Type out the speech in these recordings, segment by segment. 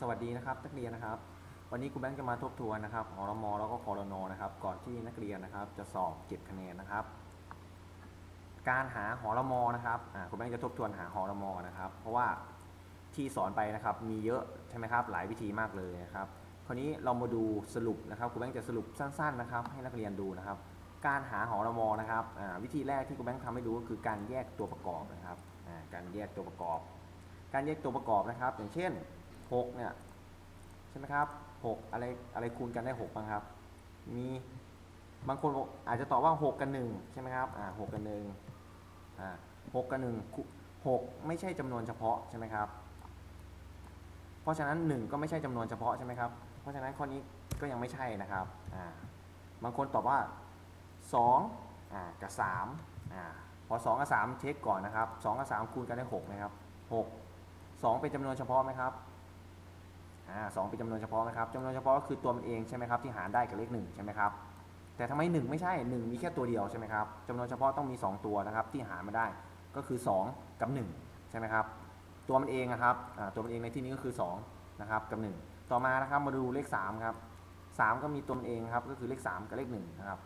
สวัสดีนะครับนักเรียนนะครับ วันนี้ครูแบงค์จะมาทบทวนนะครับหอรมอแล้วก็คอรนนะครับ ก่อนที่นักเรียนนะครับ จะสอบเก็บคะแนนนะครับ การหาหอรมอนะครับครูแบงค์จะทบทวนหาหอรมอนะครับ เพราะว่าที่สอนไปนะครับมีเยอะใช่ไหมครับหลายวิธีมากเลยนะครับคราวนี้เรามาดูสรุปนะครับครูแบงค์จะสรุปสั้นๆนะครับ ให้นักเรียนดูนะครับ การหาหอรมอนะครับวิธีแรกที่ครูแบงค์ทำให้ดูก็คือการแยกตัวประกอบนะครับการแยกตัวประกอบ การแยกตัวประกอบนะครับ อย่างเช่น 6เนี่ยใช่ไหมครับ 6 อะไรอะไรคูณกันได้6บ้างครับ มีบางคนบอกอาจจะตอบว่า 6 กับ 1 ใช่ไหมครับอ่า6กับ1อ่า6กับ 1 6 ไม่ใช่จำนวนเฉพาะใช่ไหมครับ เพราะฉะนั้น 1 ก็ไม่ใช่จำนวนเฉพาะใช่ไหมครับ เพราะฉะนั้นข้อนี้ก็ยังไม่ใช่นะครับอ่าบางคนตอบว่า2อ่ากับ3อ่าพอ 2 กับ 3 เช็คก่อนนะครับ 2 กับ 3 คูณกันได้ 6 นะครับ 6 2 เป็นจำนวนเฉพาะไหมครับ อ่าสองเป็นจำนวนเฉพาะไหมครับจำนวนเฉพาะก็คือตัวมันเองใช่ไหมครับที่หารได้กับเลขหนึ่งใช่ไหมครับแต่ทำไมหนึ่งไม่ใช่หนึ่งมีแค่ตัวเดียวใช่ไหมครับจำนวนเฉพาะต้องมี 2 ตัวนะครับที่หารมาได้ก็คือ 2 กับ 1 ใช่ไหมครับตัวมันเองนะครับตัวมันเองในที่นี้ก็คือ2นะครับกับ 1 ต่อมานะครับมาดูเลข3ครับ3ก็มีตัวมันเองครับก็คือเลข 3 กับเลข1นะครับ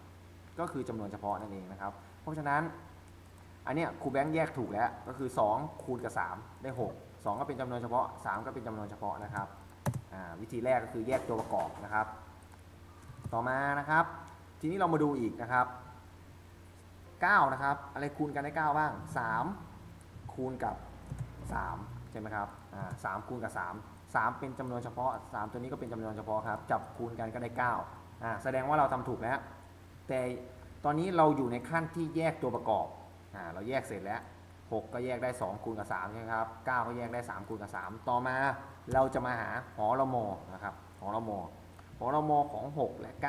ก็คือจำนวนเฉพาะนั่นเองนะครับเพราะฉะนั้นอันเนี้ยครูแบงค์แยกถูกแล้วก็คือ 2 คูณกับ 3 ได้ 6 2 ก็เป็นจำนวนเฉพาะ 3 ก็เป็นจำนวนเฉพาะนะครับ วิธีแรกก็คือแยกตัวประกอบนะครับ ต่อมานะครับ ทีนี้เรามาดูอีกนะครับ 9 นะครับ อะไรคูณกันได้ 9 บ้าง 3 คูณกับ 3 ใช่ไหมครับสามคูณกับ 3 3 เป็นจำนวนเฉพาะ 3 ตัวนี้ก็เป็นจำนวนเฉพาะครับ จับคูณกันก็ได้9อ่าแสดงว่าเราทำถูกแล้ว แต่ตอนนี้เราอยู่ในขั้นที่แยกตัวประกอบอ่าเราแยกเสร็จแล้ว 6 ก็แยกได้ 2 คูณกับ3ใช่ไหมครับ 9 ก็แยกได้ 3 คูณกับ 3 ต่อมาเราจะมาหาหอละโมนะครับหอละโมหอละโมของ 6 และ9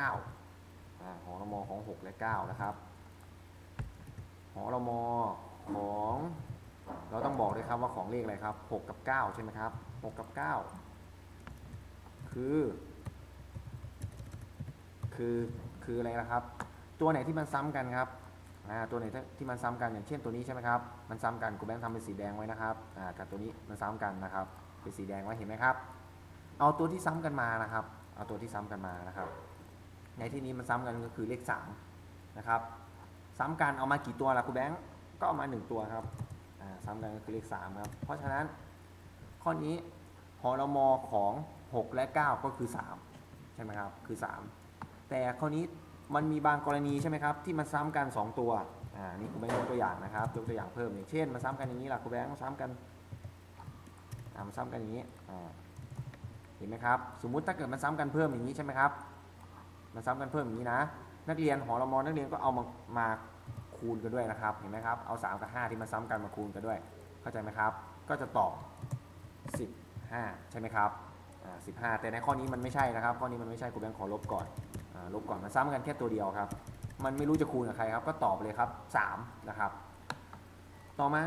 อ่าหอละโมของ 6 และ 9 นะครับหอละโมของ เราต้องบอกเลยครับว่าของเลขอะไรครับ 6 กับ 9 ใช่ไหมครับ 6 กับ 9 คือ คือ คืออะไรนะครับ ตัวไหนที่มันซ้ำกันครับ อ่าตัวไหนที่มันซ้ำกันอย่างเช่นตัวนี้ใช่ไหมครับ มันซ้ำกันครูแบงค์ทำเป็นสีแดงไว้นะครับอ่ากับตัวนี้มันซ้ำกันนะครับ เป็นสีแดงไว้เห็นไหมครับ เอาตัวที่ซ้ำกันมานะครับ เอาตัวที่ซ้ำกันมานะครับ ในที่นี้มันซ้ำกันก็คือเลข3นะครับซ้ำกันเอามากี่ตัวล่ะครูแบงค์ก็เอามา 1 ตัวครับอ่าซ้ำกันก็คือเลข3ครับ เพราะฉะนั้นข้อนี้หอรมของ 6 และ 9 ก็คือ 3 ใช่ไหมครับ คือ 3 แต่ข้อนี้ มันมีบางกรณีใช่ไหมครับที่มันซ้ำกัน 2 ตัว อ่า นี่ครูแบงค์ยกตัวอย่างนะครับ ยกตัวอย่างเพิ่มอย่างเช่น มันซ้ำกันอย่างนี้ล่ะครูแบงค์ซ้ำกัน อ่า มันซ้ำกันอย่างนี้ อ่า เห็นไหมครับ สมมุติถ้าเกิดมันซ้ำกันเพิ่มอย่างนี้ใช่ไหมครับ มันซ้ำกันเพิ่มอย่างนี้นะ นักเรียนหอรมอนักเรียนก็เอามามาคูณกันด้วยนะครับ เห็นไหมครับ เอา 3 กับ 5 ที่มันซ้ำกันมาคูณกันด้วย เข้าใจไหมครับ ก็จะตอบ 15 ใช่ไหมครับ อ่า 15 แต่ในข้อนี้มันไม่ใช่นะครับ ข้อนี้มันไม่ใช่ครูแบงค์ขอลบก่อน ลบก่อนมันซ้ำกันแค่ตัวเดียวครับ มันไม่รู้จะคูณกับใครครับ ก็ตอบเลยครับ 3 นะครับ ต่อมา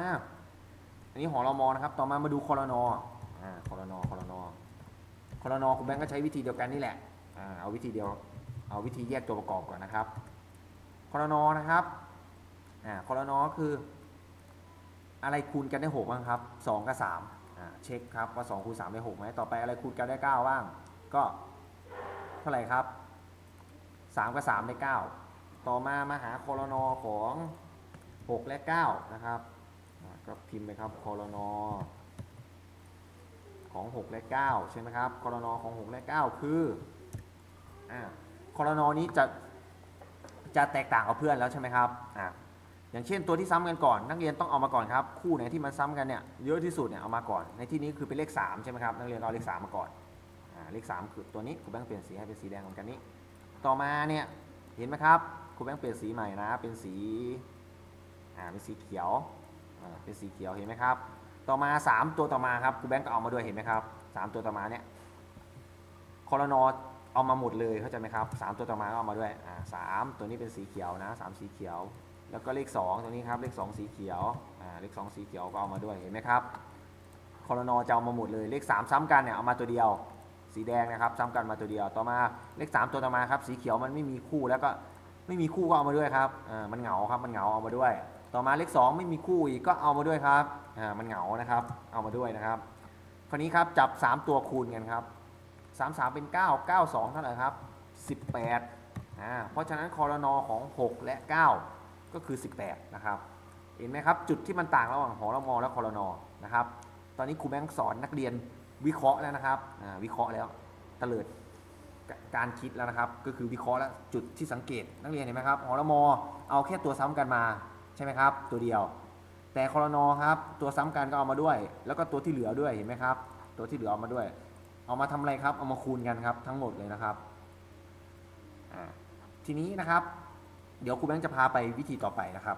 อันนี้หอรมอนะครับ ต่อมามาดูคอรนอคอรนอคอรนอคอรนอครูแบงค์ก็ใช้วิธีเดียวกันนี่แหละอเอาวิธีเดียว เอาวิธีแยกตัวประกอบก่อนนะครับคอรนอนะครับคอรนอคือ อะไรคูณกันได้หกบ้างครับสองกับสามเช็คครับว่าสองคูณสามได้หกไหมต่อไปอะไรคูณกันได้เก้าบ้าง ก็เท่าไหร่ครับ สามกับสามได้เก้าต่อมามาหาคอรนอของหกและเก้านะครับ ก็พิมพ์ไปครับคอรนอของหกและเก้าใช่ไหมครับคอรนอของหกและเก้าคืออ่าคอรนอนี้จะจะแตกต่างกับเพื่อนแล้วใช่ไหมครับอ่าอย่างเช่นตัวที่ซ้ำกันก่อน นักเรียนต้องเอามาก่อนครับ คู่ไหนที่มันซ้ำกันเนี่ยเยอะที่สุดเนี่ยเอามาก่อน ในที่นี้คือเป็นเลข3ใช่ไหมครับนักเรียนเอาเลข3มาก่อนอเลข3คือตัวนี้ครูแบงค์เปลี่ยนสีให้เป็นสีแดงเหมือนกันนี้ ต่อมาเนี่ยเห็นไหมครับครูแบงค์เปลี่ยนสีใหม่นะ เป็นสีอ่าเป็นสีเขียวอ่าเป็นสีเขียวเห็นไหมครับ ต่อมา 3 ตัวต่อมาครับครูแบงค์ก็เอามาด้วยเห็นไหมครับสามตัวต่อมาเนี่ยคอรนอเอามาหมดเลยเข้าใจไหมครับสามตัวต่อมาก็เอามาด้วยอ่าสามตัวนี้เป็นสีเขียวนะสามสีเขียว แล้วก็เลข 2ตรงนี้ครับเลข 2 สีเขียวอ่าเลข 2 สีเขียวก็เอามาด้วยเห็นไหมครับคอรนอจะเอามาหมดเลยเลข 3 ซ้ำกันเนี่ยเอามาตัวเดียว สีแดงนะครับซ้ำกันมาตัวเดียวต่อมาเลข 3 ตัวต่อมาครับสีเขียวมันไม่มีคู่แล้วก็ไม่มีคู่ก็เอามาด้วยครับอ่ามันเหงาครับมันเหงาเอามาด้วย ต่อมาเลข 2 ไม่มีคู่อีกก็เอามาด้วยครับอ่ามันเหงานะครับเอามาด้วยนะครับ คราวนี้ครับจับ 3 ตัวคูณกันครับ3 3 เป็น 9 9 2 เท่าไหร่ครับ 18อ่าเพราะฉะนั้นคอรนอของ 6 และ 9 ก็คือ 18 นะครับเห็นไหมครับจุดที่มันต่างระหว่างหอรมอและคอรนอนะครับตอนนี้ครูแบงค์สอนนักเรียน วิเคราะห์แล้วนะครับอ่าวิเคราะห์แล้วเตลิดกการคิดแล้วนะครับ ก็คือวิเคราะห์แล้วจุดที่สังเกตนักเรียนเห็นไหมครับหอรมอเอาแค่ตัวซ้ำกันมาใช่ไหมครับ ตัวเดียว แต่คอรนอครับตัวซ้ำกันก็เอามาด้วย แล้วก็ตัวที่เหลือด้วยเห็นไหมครับ ตัวที่เหลือเอามาด้วย เอามาทำอะไรครับ เอามาคูณกันครับ ทั้งหมดเลยนะครับอ่าทีนี้นะครับ เดี๋ยวครูแบงค์จะพาไปวิธีต่อไปนะครับ